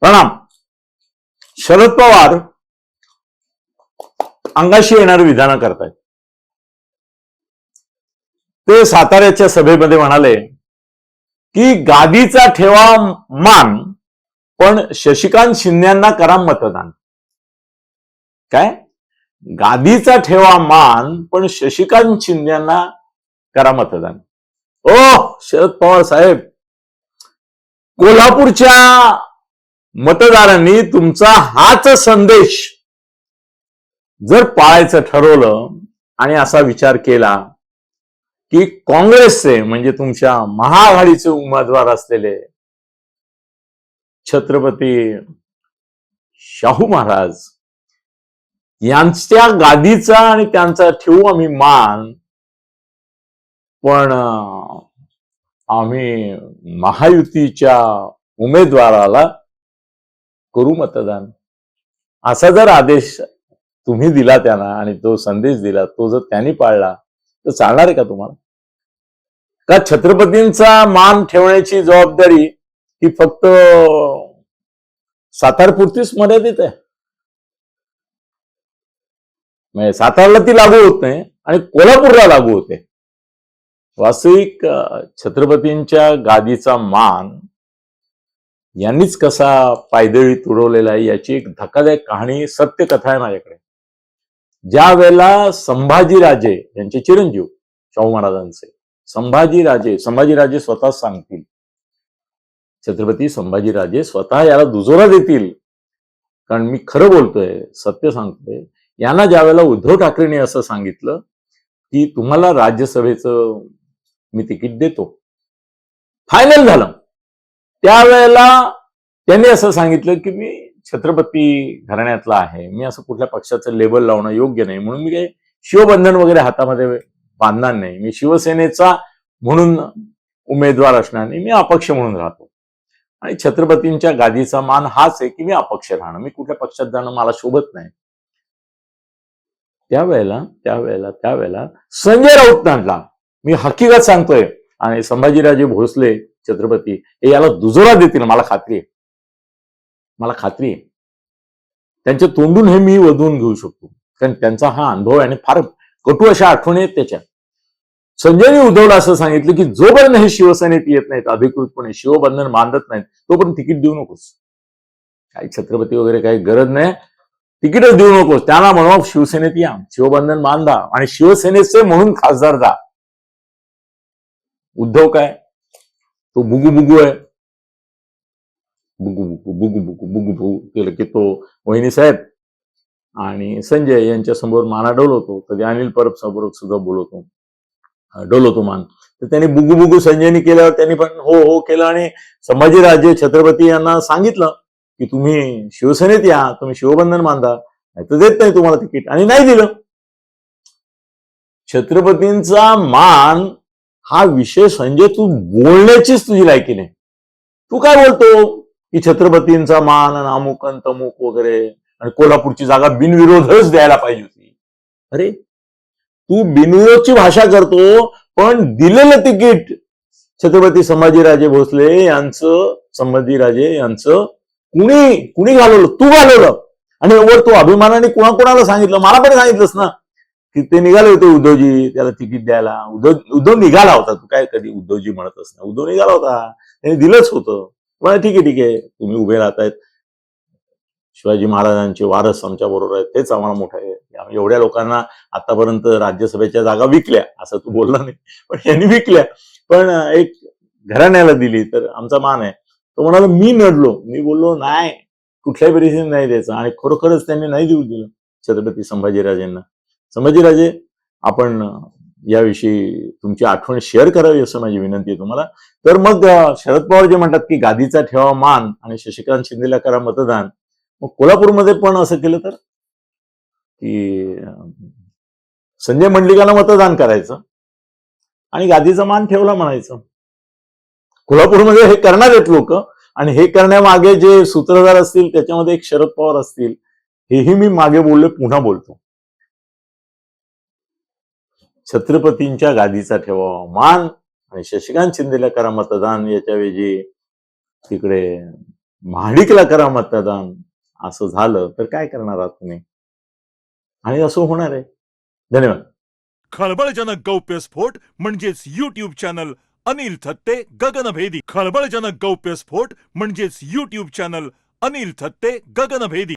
प्रणाम शरद पवार अंगाशी येणारी विधानं करतायत ते साताऱ्याच्या सभेमध्ये म्हणाले की गादीचा ठेवा मान पण शशिकांत शिंद्यांना करा मतदान. काय? गादीचा ठेवा मान पण शशिकांत शिंद्यांना करा मतदान. ओ शरद पवार साहेब कोल्हापूरच्या मतदारांनी तुमचा हाच संदेश जर पाळायचं ठरवलं आणि असा विचार केला की काँग्रेसचे म्हणजे तुमच्या महाआघाडीचे उमेदवार असलेले छत्रपती शाहू महाराज यांच्या गादीचा आणि त्यांचा ठेवू आम्ही मान पण आम्ही महायुतीच्या उमेदवाराला करू मतदान. असा जर आदेश तुम्ही दिला त्यांना आणि तो संदेश दिला तो जर त्यांनी पाळला तर चालणार आहे का तुम्हाला? का छत्रपतींचा मान ठेवण्याची जबाबदारी ही फक्त सातारपुरतीच मर्यादित आहे? म्हणजे सातारला ती लागू होत नाही आणि कोल्हापूरला लागू होते. वास्तविक छत्रपतींच्या गादीचा मान यांनीच कसा पायदळी तुडवलेला आहे याची एक धक्कादायक कहाणी सत्य कथा आहे माझ्याकडे. ज्या वेळेला संभाजीराजे यांचे चिरंजीव शाहू महाराजांचे संभाजीराजे संभाजीराजे स्वतः सांगतील छत्रपती संभाजीराजे स्वतः याला दुजोरा देतील. कारण मी खरं बोलतोय सत्य सांगतोय यांना ज्या वेळेला उद्धव ठाकरेंनी असं सांगितलं की तुम्हाला राज्यसभेचं मी तिकीट देतो. फायनल झालं. त्यावेळेला त्यांनी असं सांगितलं की मी छत्रपती घराण्यातला आहे. मी असं कुठल्या पक्षाचं लेबल लावणं योग्य नाही. म्हणून मी काही शिवबंधन वगैरे हातामध्ये बांधणार नाही. मी शिवसेनेचा म्हणून उमेदवार असणार नाही. मी अपक्ष म्हणून राहतो. आणि छत्रपतींच्या गादीचा मान हाच आहे की मी अपक्ष राहणं मी कुठल्या पक्षात जाणं मला शोभत नाही. त्यावेळेला त्यावेळेला त्यावेळेला संजय राऊत मी हकीकत सांगतोय. आणि संभाजीराजे भोसले छत्रपती. हे याला दुजोरा देतील मला खात्री आहे. मला खात्री आहे. त्यांच्या तोंडून हे मी वधवून घेऊ शकतो. कारण त्यांचा हा अनुभव आहे आणि फार कटू अशा आठवणी आहेत त्याच्या संजयने उद्धवला असं सांगितलं की जोपर्यंत हे शिवसेनेत येत नाहीत अधिकृतपणे शिवबंधन बांधत नाहीत तोपर्यंत तिकीट देऊ नकोस. काही छत्रपती वगैरे काही गरज नाही. तिकीटच देऊ नकोस. त्यांना म्हणून शिवसेनेत या शिवबंधन बांधा आणि शिवसेनेचे म्हणून खासदार जा. उद्धव काय? तो बुगू बुगू आहे बुगू बुगू बुगू बुगू बुगू बुगू केलं की तो वहिनी साहेब आणि संजय यांच्या समोर माना डोलवतो कधी अनिल परब समोर सुद्धा बोलवतो डोलवतो मान तर त्यांनी बुगू बुगू संजयनी केल्यावर त्यांनी पण हो हो केलं आणि संभाजीराजे छत्रपती यांना सांगितलं की तुम्ही शिवसेनेत या तुम्ही शिवबंधन मानता नाही तर देत नाही तुम्हाला तिकीट आणि नाही दिलं छत्रपतींचा मान हा विषय संजय तू बोलण्याचीच तुझी लायकी नाही. तू काय बोलतो? की छत्रपतींचा मान आणि अमुक आणि तमुक वगैरे आणि कोल्हापूरची जागा बिनविरोधच द्यायला पाहिजे होती. अरे तू बिनविरोधची भाषा करतो पण दिलेलं तिकीट छत्रपती संभाजीराजे भोसले यांचं संभाजीराजे यांचं कुणी कुणी घालवलं? तू घालवलं. आणि वर तू अभिमानाने कोणाकोणाला सांगितलं? मला पण सांगितलंस ना. की ते निघाले होते उद्धवजी? त्याला तिकीट द्यायला. उद्धव उद्धव निघाला होता. तू काय कधी उद्धवजी म्हणत असणार? उद्धव निघाला होता. त्याने दिलंच होतं. पण ठीक आहे ठीक आहे. तुम्ही उभे राहतायत. शिवाजी महाराजांचे वारस आमच्या बरोबर आहेत. तेच आम्हाला मोठं आहे. आम्ही एवढ्या लोकांना आतापर्यंत राज्यसभेच्या जागा विकल्या. असं तू बोलला नाही. पण यांनी विकल्या. पण एक घराण्याला दिली. तर आमचा मान आहे. तो म्हणाला मी नडलो. मी बोललो नाही. कुठल्याही परिस्थितीत नाही द्यायचं. आणि खरोखरच त्यांनी नाही देऊ दिलं. छत्रपती संभाजीराजेंना. संभाजीराजे आपण याविषयी तुमची आठवण शेअर करावी असं माझी विनंती आहे तुम्हाला. तर मग शरद पवार जे म्हणतात की गादीचा ठेवा मान आणि शशिकांत शिंदेला करा मतदान. मग कोल्हापूरमध्ये पण असं केलं तर? की संजय मंडलिकाला मतदान करायचं आणि गादीचा मान ठेवला म्हणायचं. कोल्हापूरमध्ये हे करणार आहेत लोक आणि हे करण्यामागे जे सूत्रधार असतील त्याच्यामध्ये एक शरद पवार असतील हेही मी मागे बोलले पुन्हा बोलतो. छत्रपतींच्या गादीचा ठेवावा. मान आणि शशिकांत शिंदेला करा मतदान. याच्याऐवजी तिकडे महाडिकला करा मतदान. असं झालं तर काय करणार आहात तुम्ही? आणि असं होणार आहे. धन्यवाद. खळबळजनक गौप्यस्फोट म्हणजेच युट्यूब चॅनल अनिल थत्ते गगनभेदी खळबळजनक गौप्यस्फोट म्हणजेच युट्यूब चॅनल अनिल थत्ते गगनभेदी